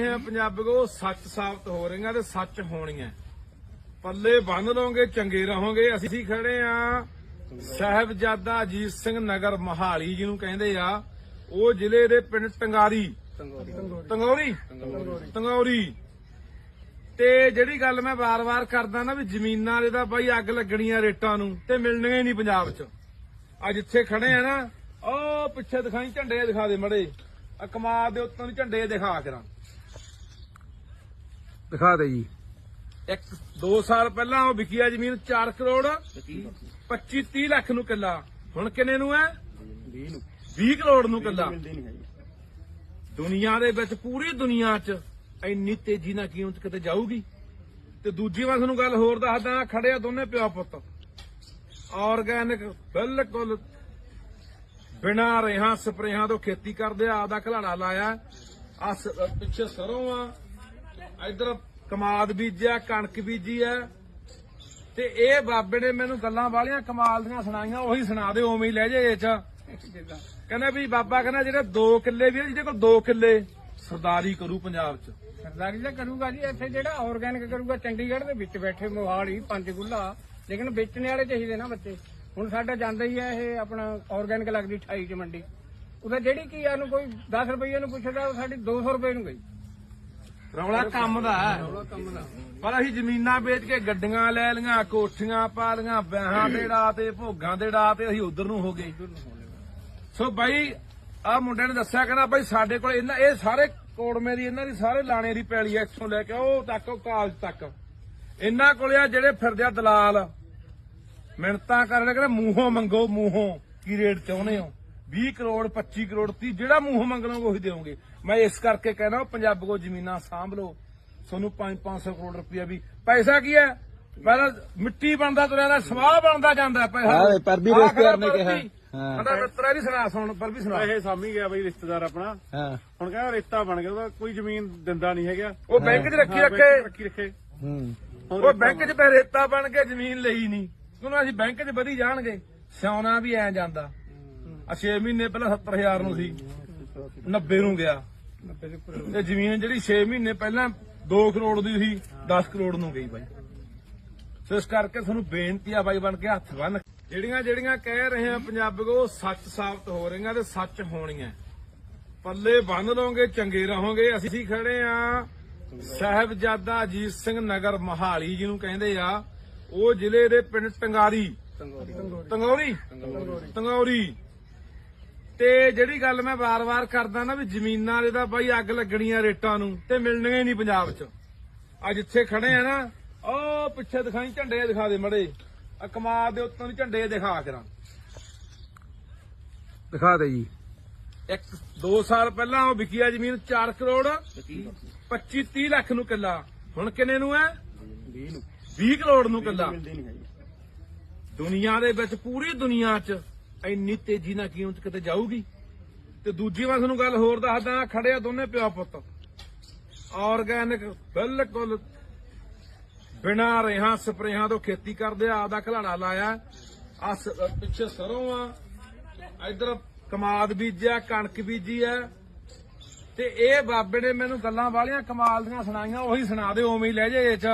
ਰਹੇ ਆ ਪੰਜਾਬੀਓ ਸੱਚ ਸਾਬਤ ਹੋ ਰਹੀਆਂ ਤੇ ਸੱਚ ਹੋਣੀਆਂ। ਪੱਲੇ ਬੰਨ ਲਓਗੇ, ਚੰਗੇ ਰਹੋਗੇ। ਅਸੀਂ ਖੜੇ ਆ। ਸਾਹਿਬਜ਼ਾਦਾ ਅਜੀਤ ਸਿੰਘ ਨਗਰ ਮਹਾਲੀ ਜਿਹਨੂੰ ਕਹਿੰਦੇ ਆ। ਉਹ ਜ਼ਿਲ੍ਹੇ ਦੇ ਪਿੰਡ ਟੰਗਾਰੀ। ਟੰਗੌਰੀ? ਟੰਗੌਰੀ। ਤੇ ਜਿਹੜੀ ਗੱਲ ਮੈਂ ਵਾਰ-ਵਾਰ ਕਰਦਾ ਨਾ ਵੀ ਜ਼ਮੀਨਾਂ ਦੇ ਤਾਂ ਬਾਈ ਅੱਗ ਲੱਗਣੀਆਂ ਰੇਟਾਂ ਨੂੰ ਤੇ ਮਿਲਣੀਆਂ ਹੀ ਨਹੀਂ ਪੰਜਾਬ 'ਚ। ਆ ਜਿੱਥੇ ਖੜੇ ਆ ਨਾ ਉਹ ਪਿੱਛੇ ਦਿਖਾਈ, ਝੰਡੇ ਦਿਖਾ ਦੇ ਮੜੇ। ਆ ਕਮਾਲ ਦੇ ਉੱਤੋਂ ਝੰਡੇ ਦਿਖਾ ਕਰਾਂ ਦਿਖਾ ਦੇ ਜੀ। ਇੱਕ 2 ਸਾਲ ਪਹਿਲਾਂ ਉਹ ਵਿਕੀ ਆ ਜ਼ਮੀਨ 4 ਕਰੋੜ 25 30 ਲੱਖ ਨੂੰ ਕਿੱਲਾ। ਹੁਣ ਕਿੰਨੇ ਨੂੰ ਹੈ? 20 ਨੂੰ 20 ਕਰੋੜ ਨੂੰ ਕਿੱਲਾ। ਮਿਲਦੀ ਦੁਨੀਆ ਦੇ ਵਿੱਚ, ਪੂਰੀ ਦੁਨੀਆ 'ਚ ਇੰਨੀ ਤੇਜ਼ੀ ਨਾਲ ਕੀਮਤ ਕਿਤੇ ਜਾਊਗੀ? ਤੇ ਦੂਜੀ ਵਾਰ ਤੁਹਾਨੂੰ ਗੱਲ ਹੋਰ ਦੱਸਦਾ ਖੜੇ ਆ ਦੋਨੇ ਪਿਓ ਪੁੱਤ। ਆਰਗੈਨਿਕ ਬਿਲਕੁਲ ਬਿਨਾ ਰੇਹਾਂ, ਸਪਰੇਹਾਂ ਤੋਂ ਖੇਤੀ ਕਰਦੇ ਆ ਆਦਾ ਘਲਾੜਾ ਲਾਇਆ। ਆ ਪਿੱਛੇ ਸਰੋਂ ਆ ਇਧਰ ਕਮਾਦ ਬੀਜਿਆ ਕਣਕ ਬੀਜੀ ਆ। ਤੇ ਇਹ ਬਾਬੇ ਨੇ ਮੈਨੂੰ ਗੱਲਾਂ ਵਾਲੀਆਂ ਕਮਾਲ ਦੀਆਂ ਸੁਣਾਈਆਂ ਉਹੀ ਸੁਣਾ ਦੇ ਉਵੇਂ ਹੀ ਲੈ ਜੇ ਇਹ ਚ। ਕਹਿੰਦਾ ਵੀ ਬਾਬਾ ਕਹਿੰਦਾ ਜਿਹੜੇ 2 ਕਿੱਲੇ ਵੀ ਆ, ਜਿਹਦੇ ਕੋਲ 2 ਕਿੱਲੇ ਸਰਦਾਰੀ ਕਰੂ ਪੰਜਾਬ ਚ। ਸਰਦਾਰੀ ਤਾਂ ਕਰੂਗਾ ਜੀ ਇੱਥੇ ਜਿਹੜਾ ਆਰਗੈਨਿਕ ਕਰੂਗਾ ਚੰਡੀਗੜ੍ਹ ਦੇ ਵਿੱਚ ਬੈਠੇ ਮੋਹਾਲੀ ਪੰਜਗੁੱਲਾ ਲੇਕਿਨ ਵੇਚਣ ਵਾਲੇ ਚਾਹੀਦੇ ਨਾ ਬੱਚੇ। ਹੁਣ ਸਾਡਾ ਜਾਂਦਾ ਹੀ ਹੈ ਇਹ ਆਪਣਾ ਆਰਗੈਨਿਕ ਲੱਗਦੀ 28 ਚ ਮੰਡੀ। ਉਹਦਾ ਜਿਹੜੀ ਕੀ ਆ ਨੂੰ ਕੋਈ 10 ਰੁਪਏ ਨੂੰ ਪੁੱਛਦਾ ਉਹ ਸਾਡੀ 200 ਰੁਪਏ ਨੂੰ ਗਈ। ਰੌਲਾ ਕੰਮ ਦਾ ਹੈ। ਪਰ ਅਸੀਂ ਜ਼ਮੀਨਾਂ ਵੇਚ ਕੇ ਗੱਡੀਆਂ ਲੈ ਲੀਆਂ ਕੋਠੀਆਂ ਪਾ ਲੀਆਂ ਵਿਆਹਾਂ ਦੇ ੜਾ ਤੇ, ਭੋਗਾਂ ਦੇ ਡਾ ਤੇ ਅਸੀਂ ਉਧਰ ਨੂੰ ਹੋ ਗਏ। ਸੋ ਬਾਈ ਆ ਮੁੰਡੇ ਨੇ ਦੱਸਿਆ, ਕਹਿੰਦਾ ਬਾਈ ਸਾਡੇ ਕੋਲ ਇਹਨਾਂ, ਇਹ ਸਾਰੇ ਕੋੜਮੇ ਦੀ, ਇਹਨਾਂ ਦੀ ਸਾਰੇ ਲਾਣੇ ਦੀ ਪੈਲੀ ਐ ਇੱਥੋਂ ਲੈ ਕੇ ਉਹ ਤੱਕ, ਉਹ ਕਾਲਜ ਤੱਕ। ਇਹਨਾਂ ਕੋਲੇ ਆ ਜਿਹੜੇ ਫਿਰਦੇ ਆ ਦਲਾਲ। ਮਿੰਟਾਂ ਕਰਨ ਕਹਿੰਦਾ ਮੂੰਹੋਂ ਮੰਗੋ, ਮੂੰਹੋਂ। ਕੀ ਰੇਟ ਚਾਹੁੰਦੇ ਹੋ? 20 ਕਰੋੜ 25 ਕਰੋੜ 30 ਜਿਹੜਾ ਮੂੰਹ ਮੰਗਣੋਗੇ ਉਹੀ ਦੇਵੋਗੇ। ਮੈਂ ਇਸ ਕਰਕੇ ਕਹਿਣਾ ਪੰਜਾਬ ਕੋ ਜ਼ਮੀਨਾਂ ਸਾਂਭ ਲਓ। ਤੁਹਾਨੂੰ 5-500 ਕਰੋੜ ਰੁਪਇਆ ਵੀ। ਪੈਸਾ ਕੀ ਹੈ? ਪਹਿਲਾਂ ਮਿੱਟੀ ਬਣਦਾ ਤੁਰਿਆ ਦਾ ਸਵਾਹ ਬਣਦਾ ਜਾਂਦਾ ਪੈਸਾ। ਹਾਂ, ਪਰ ਵੀ ਰਿਸ਼ਤੇਦਾਰ ਨੇ ਕਿਹਾ। ਹਾਂ। ਮਿੱਤਰ ਵੀ ਸੁਣਾ ਸੁਣ ਪਰ ਵੀ ਸੁਣਾ ਇਹ ਸਾਮੀ ਗਿਆ ਬਈ ਰਿਸ਼ਤੇਦਾਰ ਆਪਣਾ। ਹਾਂ। ਹੁਣ ਕਹਿੰਦਾ ਰੇਤਾ ਬਣ ਗਿਆ ਉਹਦਾ ਕੋਈ ਜ਼ਮੀਨ ਦਿੰਦਾ ਨਹੀਂ ਹੈਗਾ। ਉਹ ਬੈਂਕ 'ਚ ਰੱਖੀ ਰੱਖੇ। ਰੱਖੀ ਰੱਖੇ। ਹੂੰ। ਉਹ ਬੈਂਕ 'ਚ ਤਾਂ ਰੇਤਾ ਬਣ ਕੇ ਜ਼ਮੀਨ ਲਈ ਨਹੀਂ। ਉਹਨੂੰ ਅਸੀਂ ਬੈਂਕ 'ਚ ਵਧੀ ਜਾਣਗੇ ਸਿਆਉਣਾ ਵੀ ਐ ਜਾਂਦਾ। ਆ 6 ਮਹੀਨੇ ਪਹਿਲਾਂ 70000 ਨੂੰ ਸੀ। 90 ਨੂੰ ਗਿਆ। ਤੇ ਜ਼ਮੀਨ ਜਿਹੜੀ 6 ਮਹੀਨੇ ਪਹਿਲਾਂ 2 ਕਰੋੜ ਦੀ ਸੀ 10 ਕਰੋੜ ਨੂੰ ਗਈ ਬਾਈ। ਸੋ ਇਸ ਕਰਕੇ ਤੁਹਾਨੂੰ ਬੇਨਤੀ ਆ ਬਾਈ ਬਣ ਕੇ ਹੱਥ ਬੰਨ ਜਿਹੜੀਆਂ ਜਿਹੜੀਆਂ ਕਹਿ ਰਹੇ ਆ ਪੰਜਾਬੀਓ ਸੱਚ ਸਾਬਤ ਹੋ ਰਹੀਆਂ ਤੇ ਸੱਚ ਹੋਣੀਆਂ। ਪੱਲੇ ਬੰਨ ਲਓਗੇ ਚੰਗੇ ਰਹੋਗੇ। ਅਸੀਂ ਖੜੇ ਆ। ਸਾਹਿਬਜ਼ਾਦਾ ਅਜੀਤ ਸਿੰਘ ਨਗਰ ਮਹਾਲੀ ਜਿਹਨੂੰ ਕਹਿੰਦੇ ਆ ਉਹ ਜ਼ਿਲ੍ਹੇ ਦੇ ਪਿੰਡ ਟੰਗਾਰੀ? ਟੰਗੌਰੀ। ਟੰਗੌਰੀ। ਤੇ ਜਿਹੜੀ ਗੱਲ ਮੈਂ ਵਾਰ-ਵਾਰ ਕਰਦਾ ਨਾ ਵੀ ਜ਼ਮੀਨਾਂ ਦੇ ਤਾਂ ਬਾਈ ਅੱਗ ਲੱਗਣੀਆਂ ਰੇਟਾਂ ਨੂੰ ਤੇ ਮਿਲਣੀਆਂ ਹੀ ਨਹੀਂ ਪੰਜਾਬ 'ਚ। ਆ ਜਿੱਥੇ ਖੜੇ ਆ ਨਾ ਉਹ ਪਿੱਛੇ ਦਿਖਾਈ ਝੰਡੇ ਦਿਖਾ ਦੇ ਮੜੇ। ਆ ਕਮਾਲ ਦੇ ਉੱਤੋਂ ਝੰਡੇ ਦਿਖਾ ਕਰਾਂ। ਦਿਖਾ ਦੇ ਜੀ। ਇੱਕ 2 ਸਾਲ ਪਹਿਲਾਂ ਉਹ ਵਿਕੀ ਆ ਜ਼ਮੀਨ 4 ਕਰੋੜ 25 30 ਲੱਖ ਨੂੰ ਕਿੱਲਾ। ਹੁਣ ਕਿੰਨੇ ਨੂੰ ਹੈ? 20 ਨੂੰ। 20 ਕਰੋੜ ਨੂੰ ਕਿੱਲਾ। ਦੁਨੀਆ ਦੇ ਵਿੱਚ ਪੂਰੀ ਦੁਨੀਆ 'ਚ ਇੰਨੀ ਤੇਜ਼ੀ ਨਾਲ ਕੀਮਤ ਕਿਤੇ ਜਾਊਗੀ? ਤੇ ਦੂਜੀ ਵਾਰ ਤੁਹਾਨੂੰ ਗੱਲ ਹੋਰ ਦੱਸਦਾ ਖੜੇ ਦੋਨੇ ਪਿਓ ਪੁੱਤ। ਆਰਗੈਨਿਕ ਬਿਲਕੁਲ ਬਿਨਾ ਰੇਹਾਂ, ਸਪਰੇਹਾਂ ਤੋਂ ਖੇਤੀ ਕਰਦੇ ਆ ਆਦਾ ਘਲਾੜਾ ਲਾਇਆ ਆ ਪਿੱਛੇ ਸਰੋਂ ਆ, ਇਧਰ ਕਮਾਦ ਬੀਜਿਆ, ਕਣਕ ਬੀਜੀ ਆ। ਤੇ ਇਹ ਬਾਬੇ ਨੇ ਮੈਨੂੰ ਗੱਲਾਂ ਵਾਲੀਆਂ ਕਮਾਲ ਦੀਆਂ ਸੁਣਾਈਆਂ, ਉਹੀ ਸੁਣਾ ਦੇ ਉਵੇਂ ਹੀ ਲੈ ਜੇ ਇਹ ਚ।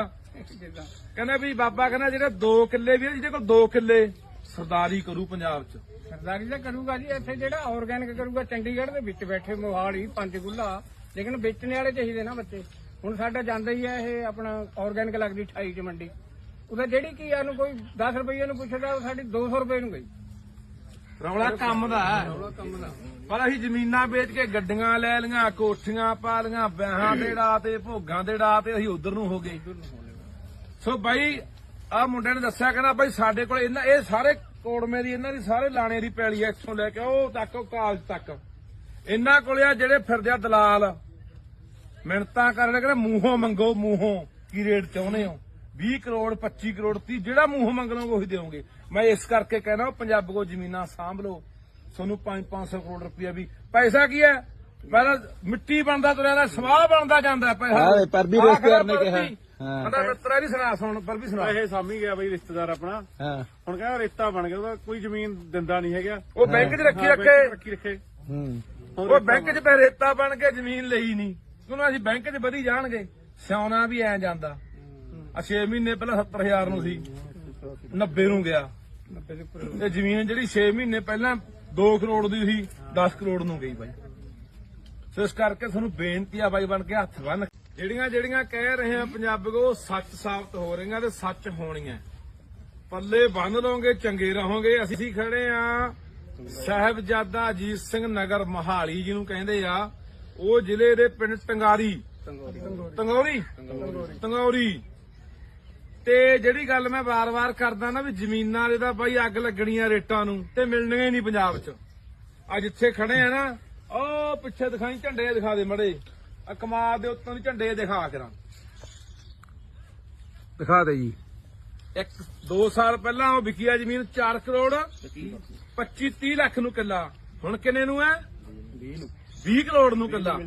ਕਹਿੰਦਾ ਵੀ ਬਾਬਾ ਕਹਿੰਦਾ ਜਿਹੜੇ 2 ਕਿੱਲੇ ਵੀ ਜਿਹਦੇ ਕੋਲ 2 ਕਿੱਲੇ ਸਰਦਾਰੀ ਕਰੂ ਪੰਜਾਬ 'ਚ। ਸਰਦਾਰੀ ਤਾਂ ਕਰੂਗਾ ਜੀ ਇੱਥੇ ਜਿਹੜਾ ਆਰਗੈਨਿਕ ਕਰੂਗਾ ਚੰਡੀਗੜ੍ਹ ਦੇ ਵਿੱਚ ਬੈਠੇ ਮੋਹਾਲੀ ਪੰਜਗੁੱਲਾ ਲੇਕਿਨ ਵੇਚਣ ਵਾਲੇ ਚਾਹੀਦੇ ਨਾ ਬੱਚੇ। ਹੁਣ ਸਾਡਾ ਜਾਂਦਾ ਹੀ ਹੈ ਇਹ ਆਪਣਾ ਆਰਗੈਨਿਕ ਲੱਗਦੀ 28 ਚ ਮੰਡੀ। ਉਹਦਾ ਜਿਹੜੀ ਕੀ ਆ ਨੂੰ ਕੋਈ 10 ਰੁਪਏ ਨੂੰ ਪੁੱਛਦਾ ਉਹ ਸਾਡੀ 200 ਰੁਪਏ ਨੂੰ ਗਈ। ਰੌਲਾ ਕੰਮ ਦਾ ਪਰ ਅਸੀਂ ਜ਼ਮੀਨਾਂ ਵੇਚ ਕੇ ਗੱਡੀਆਂ ਲੈ ਲੀਆਂ ਕੋਠੀਆਂ ਪਾ ਲੀਆਂ ਵਿਆਹਾਂ ਦੇ ੜਾ ਤੇ ਭੋਗਾਂ ਦੇ ੜਾ ਤੇ ਅਸੀਂ ਉਧਰ ਨੂੰ ਹੋ ਗਏ। ਸੋ ਬਾਈ ਆ ਮੁੰਡੇ ਨੇ ਦੱਸਿਆ ਕਹਿੰਦਾ ਬਾਈ ਸਾਡੇ ਕੋਲ ਇਹਨਾਂ ਇਹ ਸਾਰੇ ਕੋੜਮੇ ਦੀ ਇਹਨਾਂ ਦੀ ਸਾਰੇ ਲਾਣੇ ਦੀ ਪੈਲੀ ਐ ਇੱਥੋਂ ਲੈ ਕੇ ਉਹ ਤੱਕ ਉਹ ਕਾਲਜ ਤੱਕ। ਇਹਨਾਂ ਕੋਲੇ ਆ ਜਿਹੜੇ ਫਿਰਦੇ ਆ ਦਲਾਲ। ਮਿੰਟਾਂ ਕਰਨ ਕਹਿੰਦਾ ਮੂੰਹੋਂ ਮੰਗੋ ਮੂੰਹੋਂ। ਕੀ ਰੇਟ ਚਾਹੁੰਦੇ ਹੋ? 20 ਕਰੋੜ 25 ਕਰੋੜ 30 ਜਿਹੜਾ ਮੂੰਹ ਮੰਗਣੋਗੇ ਉਹੀ ਦੇਵੋਗੇ। ਮੈਂ ਇਸ ਕਰਕੇ ਕਹਿਣਾ ਪੰਜਾਬ ਕੋ ਜ਼ਮੀਨਾਂ ਸਾਂਭ ਲਓ। ਤੁਹਾਨੂੰ 5-500 ਕਰੋੜ ਰੁਪਇਆ ਵੀ। ਪੈਸਾ ਕੀ ਹੈ? ਪਹਿਲਾਂ ਮਿੱਟੀ ਬਣਦਾ ਤੁਰਿਆ ਦਾ ਸਵਾਹ ਬਣਦਾ ਜਾਂਦਾ ਪੈਸਾ। ਪਰ ਵੀ ਰਿਸ਼ਤੇਦਾਰ ਨੇ ਕਿਹਾ। ਹਾਂ। ਸਾਡਾ ਮਿੱਤਰ ਵੀ ਸੁਣਾ ਸੁਣ ਪਰ ਵੀ ਸੁਣਾ। ਇਹ ਸਾਮੀ ਗਿਆ ਬਈ ਰਿਸ਼ਤੇਦਾਰ ਆਪਣਾ। ਹਾਂ। ਹੁਣ ਕਹਿੰਦਾ ਰੇਤਾ ਬਣ ਗਿਆ ਉਹਦਾ ਕੋਈ ਜ਼ਮੀਨ ਦਿੰਦਾ ਨਹੀਂ ਹੈਗਾ। ਉਹ ਬੈਂਕ 'ਚ ਰੱਖੀ ਰੱਖੇ। ਰੱਖੀ ਰੱਖੇ। ਹੂੰ। ਉਹ ਬੈਂਕ 'ਚ ਤਾਂ ਰੇਤਾ ਬਣ ਕੇ ਜ਼ਮੀਨ ਲਈ ਨਹੀਂ। ਉਹਨਾਂ ਅਸੀਂ ਬੈਂਕ 'ਚ ਵਧੀ ਜਾਣਗੇ ਸਿਆਉਣਾ ਵੀ ਐ ਜਾਂਦਾ। ਆ 6 ਮਹੀਨੇ ਪਹਿਲਾਂ 70000 ਨੂੰ ਸੀ 90 ਨੂੰ ਗਿਆ। 90 ਦੇ ਉੱਪਰ ਤੇ ਜ਼ਮੀਨ ਜਿਹੜੀ 6 ਮਹੀਨੇ ਪਹਿਲਾਂ 2 ਕਰੋੜ ਦੀ ਸੀ 10 ਕਰੋੜ ਨੂੰ ਗਈ ਬਾਈ। ਸੋ ਇਸ ਕਰਕੇ ਤੁਹਾਨੂੰ ਬੇਨਤੀ ਆ ਬਾਈ ਬਣ ਕੇ ਹੱਥ ਬੰਨ ਜਿਹੜੀਆਂ ਜਿਹੜੀਆਂ ਕਹਿ ਰਹੇ ਆ ਪੰਜਾਬੀਓ ਉਹ ਸੱਚ ਸਾਬਤ ਹੋ ਰਹੀਆਂ ਤੇ ਸੱਚ ਹੋਣੀਆਂ। ਪੱਲੇ ਬੰਨ ਲਓਗੇ, ਚੰਗੇ ਰਹੋਗੇ। ਅਸੀਂ ਖੜੇ ਆ। ਸਾਹਿਬਜ਼ਾਦਾ ਅਜੀਤ ਸਿੰਘ ਨਗਰ ਮਹਾਲੀ ਜਿਹਨੂੰ ਕਹਿੰਦੇ ਆ, ਉਹ ਜ਼ਿਲ੍ਹੇ ਦੇ ਪਿੰਡ ਟੰਗਾਰੀ। ਟੰਗੌਰੀ? ਟੰਗੌਰੀ। ਤੇ ਜਿਹੜੀ ਗੱਲ ਮੈਂ ਵਾਰ-ਵਾਰ ਕਰਦਾ ਨਾ ਵੀ ਜ਼ਮੀਨਾਂ ਦੇ ਤਾਂ ਬਾਈ ਅੱਗ ਲੱਗਣੀਆਂ ਰੇਟਾਂ ਨੂੰ, ਤੇ ਮਿਲਣੀਆਂ ਹੀ ਨਹੀਂ ਪੰਜਾਬ 'ਚ। ਆ ਜਿੱਥੇ ਖੜੇ ਆ ਨਾ, ਉਹ ਪਿੱਛੇ ਦਿਖਾਈ, ਝੰਡੇ ਦਿਖਾ ਦੇ ਮੜੇ। ਆ ਦੇ ਉੱਤੋਂ ਦੀ ਝੰਡੇ ਦਿਖਾ ਕਰਾਂ ਦਿਖਾ ਦੇ ਜੀ। ਇੱਕ 2 ਸਾਲ ਪਹਿਲਾਂ ਉਹ ਵਿਕੀ ਆ ਜ਼ਮੀਨ 4 ਕਰੋੜ 25 30 ਲੱਖ ਨੂੰ ਕਿੱਲਾ। ਹੁਣ ਕਿੰਨੇ ਨੂੰ ਹੈ? 20 ਨੂੰ 20 ਕਰੋੜ ਨੂੰ ਕਿੱਲਾ।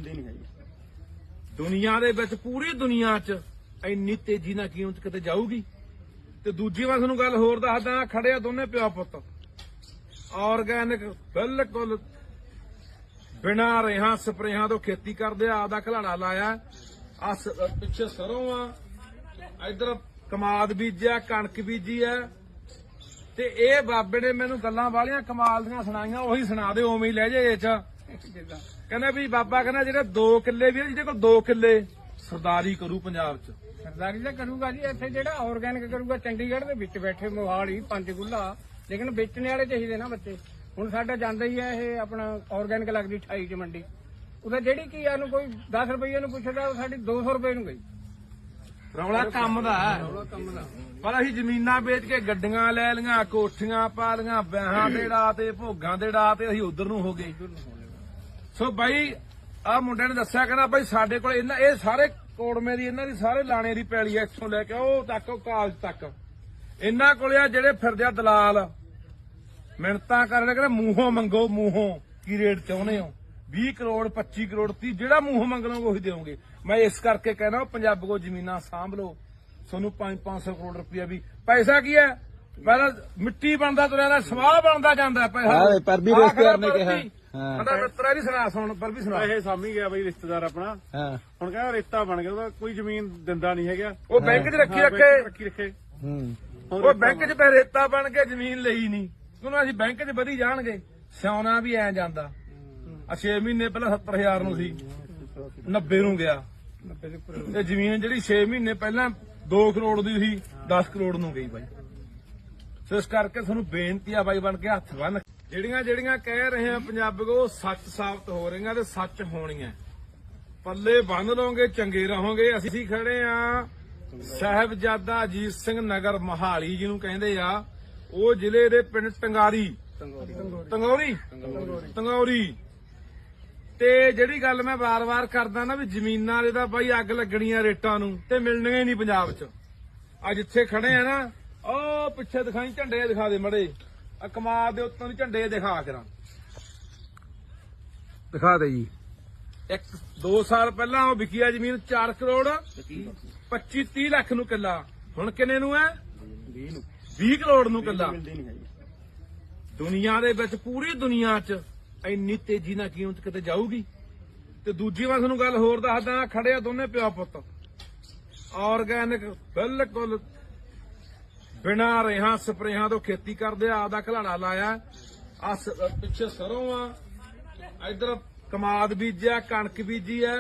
ਦੁਨੀਆ ਦੇ ਵਿੱਚ ਪੂਰੀ ਦੁਨੀਆ 'ਚ ਇੰਨੀ ਤੇਜ਼ੀ ਨਾਲ ਕੀਮਤ ਕਿਤੇ ਜਾਊਗੀ? ਤੇ ਦੂਜੀ ਵਾਰ ਤੁਹਾਨੂੰ ਗੱਲ ਹੋਰ ਦੱਸਦਾ ਖੜੇ ਆ ਦੋਨੇ ਪਿਓ ਪੁੱਤ। ਆਰਗੈਨਿਕ ਬਿਲਕੁਲ ਬਿਨਾ ਰੇਹਾਂ ਸਪਰੇਹਾਂ ਤੋਂ ਖੇਤੀ ਕਰਦੇ ਆ ਆਦਾ ਖਲਾੜਾ ਲਾਇਆ। ਆ ਪਿੱਛੇ ਸਰੋਂ ਆ। ਇਧਰ ਕਮਾਦ ਬੀਜਿਆ ਕਣਕ ਬੀਜੀ ਆ। ਤੇ ਇਹ ਬਾਬੇ ਨੇ ਮੈਨੂੰ ਗੱਲਾਂ ਵਾਲੀਆਂ ਕਮਾਲ ਦੀਆਂ ਸੁਣਾਈਆਂ ਉਹੀ ਸੁਣਾ ਦਿਓ ਉਵੇਂ ਹੀ ਲੈ ਜੇ ਇਹ ਚ। ਜਿੱਦਾਂ ਕਹਿੰਦਾ ਵੀ ਬਾਬਾ ਕਹਿੰਦਾ ਜਿਹੜੇ 2 ਕਿੱਲੇ ਵੀ ਆ, ਜਿਹਦੇ ਕੋਲ 2 ਕਿੱਲੇ ਸਰਦਾਰੀ ਕਰੂ ਪੰਜਾਬ 'ਚ। ਸਰਦਾਰੀ ਤਾਂ ਕਰੂਗਾ ਜੀ ਇੱਥੇ ਜਿਹੜਾ ਆਰਗੈਨਿਕ ਕਰੂਗਾ ਚੰਡੀਗੜ੍ਹ ਦੇ ਵਿੱਚ ਬੈਠੇ ਮੋਹਾਲੀ ਪੰਜਗੁੱਲਾ ਲੇਕਿਨ ਵੇਚਣੇ ਵਾਲੇ ਚਾਹੀਦੇ ਨਾ ਬੱਚੇ। ਹੁਣ ਸਾਡਾ ਜਾਂਦਾ ਹੀ ਹੈ ਇਹ ਆਪਣਾ ਆਰਗੈਨਿਕ ਲੱਗਦੀ 28 ਚ ਮੰਡੀ। ਉਹਦਾ ਜਿਹੜੀ ਕੀ ਆ ਨੂੰ ਕੋਈ 10 ਰੁਪਏ ਨੂੰ ਪੁੱਛਦਾ ਉਹ ਸਾਡੀ 200 ਰੁਪਏ ਨੂੰ ਗਈ। ਰੌਲਾ ਕੰਮ ਦਾ ਹੈ। ਕੰਮ ਦਾ। ਪਰ ਅਸੀਂ ਜ਼ਮੀਨਾਂ ਵੇਚ ਕੇ ਗੱਡੀਆਂ ਲੈ ਲਈਆਂ ਕੋਠੀਆਂ ਪਾ ਲਈਆਂ ਵਿਆਹਾਂ ਦੇ ੜਾ ਤੇ ਭੋਗਾਂ ਦੇ ੜਾ ਤੇ ਅਸੀਂ ਉਧਰ ਨੂੰ ਹੋ ਗਏ। ਸੋ ਬਾਈ ਆ ਮੁੰਡੇ ਨੇ ਦੱਸਿਆ ਕਹਿੰਦਾ ਬਾਈ ਸਾਡੇ ਕੋਲ ਇਹਨਾਂ ਇਹ ਸਾਰੇ ਕੋੜਮੇ ਦੀ ਇਹਨਾਂ ਦੀ ਸਾਰੇ ਲਾਣੇ ਦੀ ਪੈਲੀ ਐ ਇੱਥੋਂ ਲੈ ਕੇ ਉਹ ਤੱਕ ਉਹ ਕਾਲਜ ਤੱਕ। ਇਹਨਾਂ ਕੋਲੇ ਆ ਜਿਹੜੇ ਫਿਰਦੇ ਆ ਦਲਾਲ। ਮਿੰਟਾਂ ਕਰਨ ਕਹਿੰਦੇ ਮੂੰਹੋਂ ਮੰਗੋ ਮੂੰਹੋਂ। ਕੀ ਰੇਟ ਚਾਹੁੰਦੇ ਹੋ? 20 ਕਰੋੜ 25 ਕਰੋੜ 30 ਜਿਹੜਾ ਮੂੰਹ ਮੰਗਣਗੇ ਉਹੀ ਦੇਵੋਗੇ। ਮੈਂ ਇਸ ਕਰਕੇ ਕਹਿਣਾ ਪੰਜਾਬ ਕੋ ਜ਼ਮੀਨਾਂ ਸਾਂਭ ਲਓ। ਤੁਹਾਨੂੰ 5-500 ਕਰੋੜ ਰੁਪਇਆ ਵੀ। ਪੈਸਾ ਕੀ ਹੈ? ਪਹਿਲਾਂ ਮਿੱਟੀ ਬਣਦਾ ਤੁਰਿਆ ਦਾ ਸਵਾਹ ਬਣਦਾ ਜਾਂਦਾ ਹੈ ਪੈਸਾ। ਹਾਂ, ਪਰ ਵੀ ਰਿਸ਼ਤੇਦਾਰ ਨੇ ਕਿਹਾ। ਵੀ। ਹਾਂ। ਸਾਡਾ ਮਿੱਤਰਾ ਵੀ ਸੁਣਾ ਸੁਣ ਪਰ ਵੀ ਸੁਣਾ। ਇਹ ਸਾਮੀ ਗਿਆ ਬਈ ਰਿਸ਼ਤੇਦਾਰ ਆਪਣਾ। ਹਾਂ। ਹੁਣ ਕਹਿੰਦਾ ਰੇਤਾ ਬਣ ਗਿਆ ਉਹਦਾ ਕੋਈ ਜ਼ਮੀਨ ਦਿੰਦਾ ਨਹੀਂ ਹੈਗਾ। ਉਹ ਬੈਂਕ 'ਚ ਰੱਖੀ ਰੱਖੇ। ਰੱਖੀ ਰੱਖੇ। ਹੂੰ। ਉਹ ਬੈਂਕ 'ਚ ਪੈ ਰੇਤਾ ਬਣ ਕੇ ਜ਼ਮੀਨ ਲਈ ਨਹੀਂ। ਉਹਨੂੰ ਅਸੀਂ ਬੈਂਕ 'ਚ ਵਧੀ ਜਾਣਗੇ, ਸਿਆਉਣਾ ਵੀ ਐ ਜਾਂਦਾ। ਆ 6 ਮਹੀਨੇ ਪਹਿਲਾਂ 70000 ਨੂੰ ਸੀ 90 ਨੂੰ ਗਿਆ। ਤੇ ਜ਼ਮੀਨ ਜਿਹੜੀ 6 ਮਹੀਨੇ ਪਹਿਲਾਂ 2 ਕਰੋੜ ਦੀ ਸੀ 10 ਕਰੋੜ ਨੂੰ ਗਈ ਬਾਈ। ਸੋ ਇਸ ਕਰਕੇ ਤੁਹਾਨੂੰ ਬੇਨਤੀ ਆ ਬਾਈ ਬਣ ਕੇ ਹੱਥ ਬੰਨ ਜਿਹੜੀਆਂ ਜਿਹੜੀਆਂ ਕਹਿ ਰਹੇ ਆ ਪੰਜਾਬੀਓ ਉਹ ਸੱਚ ਸਾਬਤ ਹੋ ਰਹੀਆਂ ਤੇ ਸੱਚ ਹੋਣੀਆਂ। ਪੱਲੇ ਬੰਨ ਲਓਗੇ, ਚੰਗੇ ਰਹੋਗੇ। ਅਸੀਂ ਖੜੇ ਆ ਸਾਹਿਬਜ਼ਾਦਾ ਅਜੀਤ ਸਿੰਘ ਨਗਰ ਮਹਾਲੀ ਜਿਹਨੂੰ ਕਹਿੰਦੇ ਆ। ਉਹ ਜ਼ਿਲ੍ਹੇ ਦੇ ਪਿੰਡ ਟੰਗਾਰੀ ਟੰਗੌਰੀ ਟੰਗੌਰੀ ਤੇ ਜਿਹੜੀ ਗੱਲ ਮੈਂ ਵਾਰ-ਵਾਰ ਕਰਦਾ ਨਾ ਵੀ ਜ਼ਮੀਨਾਂ ਦੇ ਤਾਂ ਬਾਈ ਅੱਗ ਲੱਗਣੀਆਂ ਰੇਟਾਂ ਨੂੰ ਤੇ ਮਿਲਣੀਆਂ ਹੀ ਨਹੀਂ ਪੰਜਾਬ 'ਚ। ਆ ਜਿੱਥੇ ਖੜੇ ਆ ਨਾ ਉਹ ਪਿੱਛੇ ਦਿਖਾਈ, ਝੰਡੇ ਦਿਖਾ ਦੇ ਮੜੇ। ਆ ਕਮਾਲ ਦੇ ਉੱਤੋਂ ਝੰਡੇ ਦਿਖਾ ਕਰਾਂ। ਦਿਖਾ ਦੇ ਜੀ। ਇੱਕ 2 ਸਾਲ ਪਹਿਲਾਂ ਉਹ ਵਿਕੀ ਆ ਜ਼ਮੀਨ 4 ਕਰੋੜ 25 30 ਲੱਖ ਨੂੰ ਕਿੱਲਾ। ਹੁਣ ਕਿੰਨੇ ਨੂੰ ਹੈ? 20 ਨੂੰ। 20 ਕਰੋੜ ਨੂੰ ਕਿੱਲਾ ਮਿਲਦੀ ਨਹੀਂ ਹੈਗੀ। ਦੁਨੀਆ ਦੇ ਵਿੱਚ ਪੂਰੀ ਦੁਨੀਆ 'ਚ ਇੰਨੀ ਤੇਜ਼ੀ ਨਾਲ ਕੀਮਤ ਕਿਤੇ ਜਾਊਗੀ? ਤੇ ਦੂਜੀ ਵਾਰ ਤੁਹਾਨੂੰ ਗੱਲ ਹੋਰ ਦੱਸਦਾ ਖੜੇ ਆ ਦੋਨੇ ਪਿਓ ਪੁੱਤ। ਆਰਗੈਨਿਕ ਬਿਲਕੁਲ ਬਿਨਾ ਰੇਹਾਂ ਸਪਰੇਹਾਂ ਤੋਂ ਖੇਤੀ ਕਰਦੇ ਆ ਆਦਾ ਖਲਾੜਾ ਲਾਇਆ। ਆ ਪਿੱਛੇ ਸਰੋਂ ਆ। ਇਧਰ ਕਮਾਦ ਬੀਜਿਆ ਕਣਕ ਬੀਜੀ ਆ।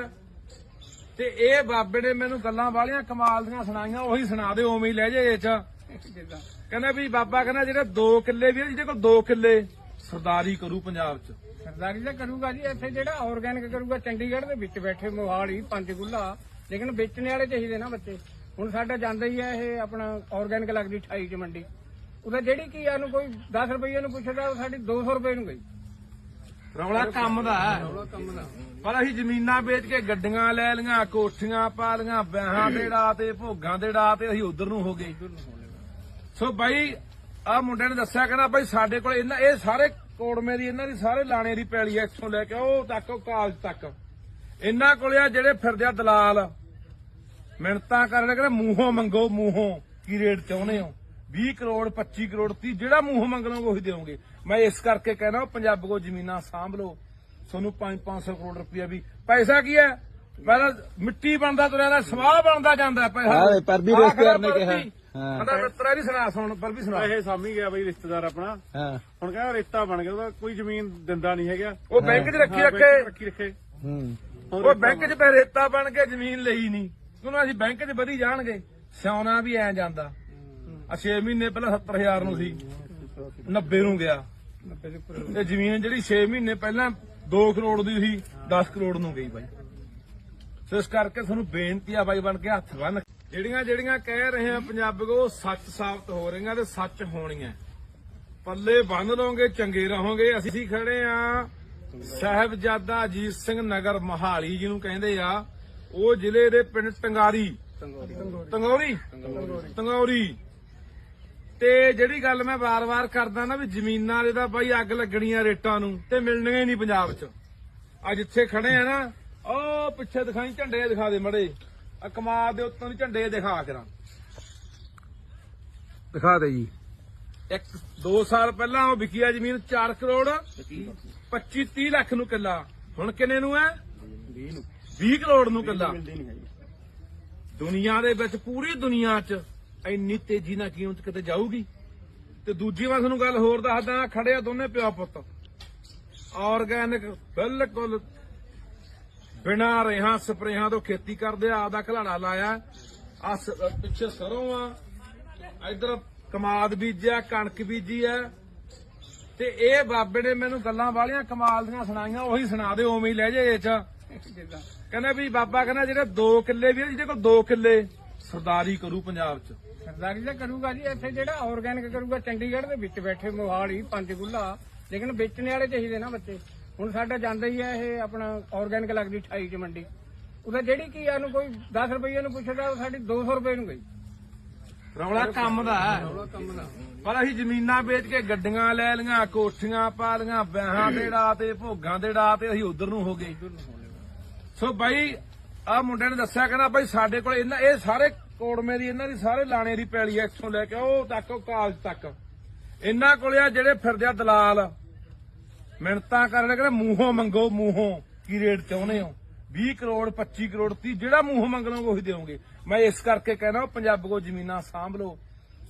ਤੇ ਇਹ ਬਾਬੇ ਨੇ ਮੈਨੂੰ ਗੱਲਾਂ ਵਾਲੀਆਂ ਕਮਾਲ ਦੀਆਂ ਸੁਣਾਈਆਂ ਉਹੀ ਸੁਣਾ ਦਿਓ ਉਵੇਂ ਹੀ ਲੈ ਜੇ ਇਹ ਚ। ਕਹਿੰਦਾ ਵੀ ਬਾਬਾ ਕਹਿੰਦਾ ਜਿਹੜੇ 2 ਕਿੱਲੇ ਵੀ ਆ, ਜਿਹਦੇ ਕੋਲ 2 ਕਿੱਲੇ ਸਰਦਾਰੀ ਕਰੂ ਪੰਜਾਬ 'ਚ। ਸਰਦਾਰੀ ਤਾਂ ਕਰੂਗਾ ਜੀ ਇੱਥੇ ਜਿਹੜਾ ਆਰਗੈਨਿਕ ਕਰੂਗਾ ਚੰਡੀਗੜ੍ਹ ਦੇ ਵਿੱਚ ਬੈਠੇ ਮੋਹਾਲੀ ਪੰਜਗੁੱਲਾ ਲੇਕਿਨ ਵੇਚਣੇ ਵਾਲੇ ਚਾਹੀਦੇ ਨਾ ਬੱਚੇ। ਹੁਣ ਸਾਡਾ ਜਾਂਦਾ ਹੀ ਹੈ ਇਹ ਆਪਣਾ ਆਰਗੈਨਿਕ ਲੱਗਦੀ 28 ਚ ਮੰਡੀ। ਉਹਦਾ ਜਿਹੜੀ ਕੀ ਆ ਨੂੰ ਕੋਈ 10 ਰੁਪਏ ਨੂੰ ਪੁੱਛਦਾ ਉਹ ਸਾਡੀ 200 ਰੁਪਏ ਨੂੰ ਗਈ। ਰੌਲਾ ਕੰਮ ਦਾ ਹੈ। ਕੰਮ ਦਾ। ਪਰ ਅਸੀਂ ਜ਼ਮੀਨਾਂ ਵੇਚ ਕੇ ਗੱਡੀਆਂ ਲੈ ਲਈਆਂ ਕੋਠੀਆਂ ਪਾ ਲਈਆਂ ਵਿਆਹਾਂ ਦੇ ੜਾ ਤੇ ਭੋਗਾਂ ਦੇ ੜਾ ਤੇ ਅਸੀਂ ਉਧਰ ਨੂੰ ਹੋ ਗਏ। ਸੋ ਬਾਈ ਆ ਮੁੰਡੇ ਨੇ ਦੱਸਿਆ ਕਹਿੰਦਾ ਬਾਈ ਸਾਡੇ ਕੋਲ ਇਹਨਾਂ ਇਹ ਸਾਰੇ ਕੋੜਮੇ ਦੀ ਇਹਨਾਂ ਦੀ ਸਾਰੇ ਲਾਣੇ ਦੀ ਪੈਲੀ ਐ ਇੱਥੋਂ ਲੈ ਕੇ ਉਹ ਤੱਕ ਉਹ ਕਾਲਜ ਤੱਕ। ਇਹਨਾਂ ਕੋਲੇ ਆ ਜਿਹੜੇ ਫਿਰਦੇ ਆ ਦਲਾਲ। ਮਿੰਟਾਂ ਕਰਨ ਕਹਿੰਦੇ ਮੂੰਹੋਂ ਮੰਗੋ ਮੂੰਹੋਂ। ਕੀ ਰੇਟ ਚਾਹੁੰਦੇ ਹੋ? 20 ਕਰੋੜ 25 ਕਰੋੜ 30 ਜਿਹੜਾ ਮੂੰਹ ਮੰਗਣਗੇ ਉਹੀ ਦੇਵੋਗੇ। ਮੈਂ ਇਸ ਕਰਕੇ ਕਹਿਣਾ ਪੰਜਾਬ ਕੋ ਜ਼ਮੀਨਾਂ ਸਾਂਭ ਲਓ। ਤੁਹਾਨੂੰ 5-500 ਕਰੋੜ ਰੁਪਇਆ ਵੀ। ਪੈਸਾ ਕੀ ਹੈ? ਪਹਿਲਾਂ ਮਿੱਟੀ ਬਣਦਾ ਤੁਰਿਆ ਦਾ ਸਵਾਹ ਬਣਦਾ ਜਾਂਦਾ ਪੈਸਾ। ਹਾਂ, ਪਰ ਵੀ ਆਹ ਰਿਸ਼ਤੇਦਾਰ ਨੇ ਪਰ ਕਿਹਾ। ਕਹਿੰਦਾ ਮਿੱਤਰਾ ਵੀ ਸੁਣਾ ਸੁਣ ਪਰ ਵੀ ਸੁਣਾ। ਇਹ ਸਾਮੀ ਗਿਆ ਬਈ ਰਿਸ਼ਤੇਦਾਰ ਆਪਣਾ। ਹਾਂ। ਹੁਣ ਕਹਿੰਦਾ ਰੇਤਾ ਬਣ ਗਿਆ ਉਹਦਾ ਕੋਈ ਜ਼ਮੀਨ ਦਿੰਦਾ ਨਹੀਂ ਹੈਗਾ। ਉਹ ਬੈਂਕ 'ਚ ਰੱਖੇ ਰੱਖੀ। ਰੱਖੇ ਹੂੰ। ਉਹ ਬੈਂਕ 'ਚ ਪੈ ਰੇਤਾ ਬਣ ਕੇ ਜ਼ਮੀਨ ਲਈ ਨਹੀਂ। ਉਹਨੂੰ ਅਸੀਂ ਬੈਂਕ 'ਚ ਵਧੀ ਜਾਣਗੇ ਸਿਆਉਣਾ ਵੀ ਐ ਜਾਂਦਾ। ਆ 6 ਮਹੀਨੇ ਪਹਿਲਾਂ 70000 ਨੂੰ ਸੀ 90 ਨੂੰ ਗਿਆ। ਤੇ ਜ਼ਮੀਨ ਜਿਹੜੀ 6 ਮਹੀਨੇ ਪਹਿਲਾਂ 2 ਕਰੋੜ ਦੀ ਸੀ 10 ਕਰੋੜ ਨੂੰ ਗਈ ਬਾਈ। ਸੋ ਇਸ ਕਰਕੇ ਤੁਹਾਨੂੰ ਬੇਨਤੀ ਆ ਬਾਈ ਬਣ ਕੇ ਹੱਥ ਬੰਨ ਜਿਹੜੀਆਂ ਜਿਹੜੀਆਂ ਕਹਿ ਰਹੇ ਆ ਪੰਜਾਬੀਓ ਉਹ ਸੱਚ ਸਾਬਤ ਹੋ ਰਹੀਆਂ ਤੇ ਸੱਚ ਹੋਣੀਆਂ। ਪੱਲੇ ਬੰਨ ਲਓਗੇ, ਚੰਗੇ ਰਹੋਗੇ। ਅਸੀਂ ਖੜੇ ਆ। ਸਾਹਿਬਜ਼ਾਦਾ ਅਜੀਤ ਸਿੰਘ ਨਗਰ ਮਹਾਲੀ ਜਿਹਨੂੰ ਕਹਿੰਦੇ ਆ। ਉਹ ਜ਼ਿਲ੍ਹੇ ਦੇ ਪਿੰਡ ਟੰਗਾਰੀ। ਟੰਗੌਰੀ? ਟੰਗੌਰੀ। ਤੇ ਜਿਹੜੀ ਗੱਲ ਮੈਂ ਵਾਰ-ਵਾਰ ਕਰਦਾ ਨਾ ਵੀ ਜ਼ਮੀਨਾਂ ਦੇ ਤਾਂ ਬਾਈ ਅੱਗ ਲੱਗਣੀਆਂ ਰੇਟਾਂ ਨੂੰ ਤੇ ਮਿਲਣੀਆਂ ਹੀ ਨਹੀਂ ਪੰਜਾਬ 'ਚ। ਆ ਜਿੱਥੇ ਖੜੇ ਆ ਨਾ। ਉਹ ਪਿੱਛੇ ਦਿਖਾਈ, ਝੰਡੇ ਦਿਖਾ ਦੇ ਮੜੇ। ਆ ਕਮਾਲ ਦੇ ਉੱਤੋਂ ਦੀ ਝੰਡੇ ਦਿਖਾ ਕਰਾਂ ਦਿਖਾ ਦੇ ਜੀ। ਇੱਕ 2 ਸਾਲ ਪਹਿਲਾਂ ਉਹ ਵਿਕੀ ਆ ਜ਼ਮੀਨ 4 ਕਰੋੜ 25 30 ਲੱਖ ਨੂੰ ਕਿੱਲਾ। ਹੁਣ ਕਿੰਨੇ ਨੂੰ ਹੈ? 20 ਨੂੰ 20 ਕਰੋੜ ਨੂੰ ਕਿੱਲਾ। ਦੁਨੀਆ ਦੇ ਵਿੱਚ ਪੂਰੀ ਦੁਨੀਆ 'ਚ ਇੰਨੀ ਤੇਜ਼ੀ ਨਾਲ ਕੀਮਤ ਕਿਤੇ ਜਾਊਗੀ? ਤੇ ਦੂਜੀ ਵਾਰ ਤੁਹਾਨੂੰ ਗੱਲ ਹੋਰ ਦੱਸਦਾ ਖੜੇ ਆ ਦੋਨੇ ਪਿਓ ਪੁੱਤ। ਆਰਗੈਨਿਕ ਬਿਲਕੁਲ ਬਿਨਾ ਰੇਹਾਂ ਸਪਰੇਹਾਂ ਤੋਂ ਖੇਤੀ ਕਰਦੇ ਆ ਆਦਾ ਖਲਾੜਾ ਲਾਇਆ। ਆ ਪਿੱਛੇ ਸਰੋਂ ਆ। ਇਧਰ ਕਮਾਦ ਬੀਜਿਆ ਕਣਕ ਬੀਜੀ ਆ। ਤੇ ਇਹ ਬਾਬੇ ਨੇ ਮੈਨੂੰ ਗੱਲਾਂ ਵਾਲੀਆਂ ਕਮਾਲ ਦੀਆਂ ਸੁਣਾਈਆਂ ਉਹੀ ਸੁਣਾ ਦੇ ਉਵੇਂ ਹੀ ਲੈ ਜੇ ਇਹ ਚ। ਕਹਿੰਦਾ ਵੀ ਬਾਬਾ ਕਹਿੰਦਾ ਜਿਹੜੇ 2 ਕਿੱਲੇ ਵੀ ਆ, ਜਿਹਦੇ ਕੋਲ 2 ਕਿੱਲੇ ਸਰਦਾਰੀ ਕਰੂ ਪੰਜਾਬ ਚ। ਸਰਦਾਰੀ ਤਾਂ ਕਰੂਗਾ ਜੀ ਇੱਥੇ ਜਿਹੜਾ ਆਰਗੈਨਿਕ ਕਰੂਗਾ ਚੰਡੀਗੜ੍ਹ ਦੇ ਵਿੱਚ ਬੈਠੇ ਮੋਹਾਲੀ ਪੰਜਗੁੱਲਾ ਲੇਕਿਨ ਵੇਚਣੇ ਵਾਲੇ ਚਾਹੀਦੇ ਨਾ ਬੱਚੇ। ਹੁਣ ਸਾਡਾ ਜਾਂਦਾ ਹੀ ਹੈ ਇਹ ਆਪਣਾ ਆਰਗੈਨਿਕ ਲੱਗਦੀ 28 ਚ ਮੰਡੀ। ਉਹਦਾ ਜਿਹੜੀ ਕੀ ਆ ਨੂੰ ਕੋਈ 10 ਰੁਪਏ ਨੂੰ ਪੁੱਛਦਾ ਉਹ ਸਾਡੀ 200 ਰੁਪਏ ਨੂੰ ਗਈ। ਰੌਲਾ ਕੰਮ ਦਾ ਹੈ। ਕੰਮ ਦਾ। ਪਰ ਅਸੀਂ ਜ਼ਮੀਨਾਂ ਵੇਚ ਕੇ ਗੱਡੀਆਂ ਲੈ ਲੀਆਂ ਕੋਠੀਆਂ ਪਾ ਲੀਆਂ ਵਿਆਹਾਂ ਦੇ ੜਾ ਤੇ ਭੋਗਾਂ ਦੇ ੜਾ ਤੇ ਅਸੀਂ ਉਧਰ ਨੂੰ ਹੋ ਗਏ। ਸੋ ਬਾਈ ਆ ਮੁੰਡੇ ਨੇ ਦੱਸਿਆ ਕਹਿੰਦਾ ਬਾਈ ਸਾਡੇ ਕੋਲ ਇਹਨਾਂ ਇਹ ਸਾਰੇ ਕੋੜਮੇ ਦੀ ਇਹਨਾਂ ਦੀ ਸਾਰੇ ਲਾਣੇ ਦੀ ਪੈਲੀ ਐ ਇੱਥੋਂ ਲੈ ਕੇ ਉਹ ਤੱਕ ਉਹ ਕਾਲਜ ਤੱਕ। ਇਹਨਾਂ ਕੋਲੇ ਆ ਜਿਹੜੇ ਫਿਰਦੇ ਆ ਦਲਾਲ। ਮਿੰਟਾਂ ਕਰਨ ਕਹਿੰਦੇ ਮੂੰਹੋਂ ਮੰਗੋ ਮੂੰਹੋਂ। ਕੀ ਰੇਟ ਚਾਹੁੰਦੇ ਹੋ? 20 ਕਰੋੜ 25 ਕਰੋੜ 30 ਜਿਹੜਾ ਮੂੰਹੋਂ ਮੰਗ ਲਓਗੇ ਉਹੀ ਦੇਵੋਗੇ। ਮੈਂ ਇਸ ਕਰਕੇ ਕਹਿਣਾ ਪੰਜਾਬ ਕੋ ਜ਼ਮੀਨਾਂ ਸਾਂਭ ਲਓ।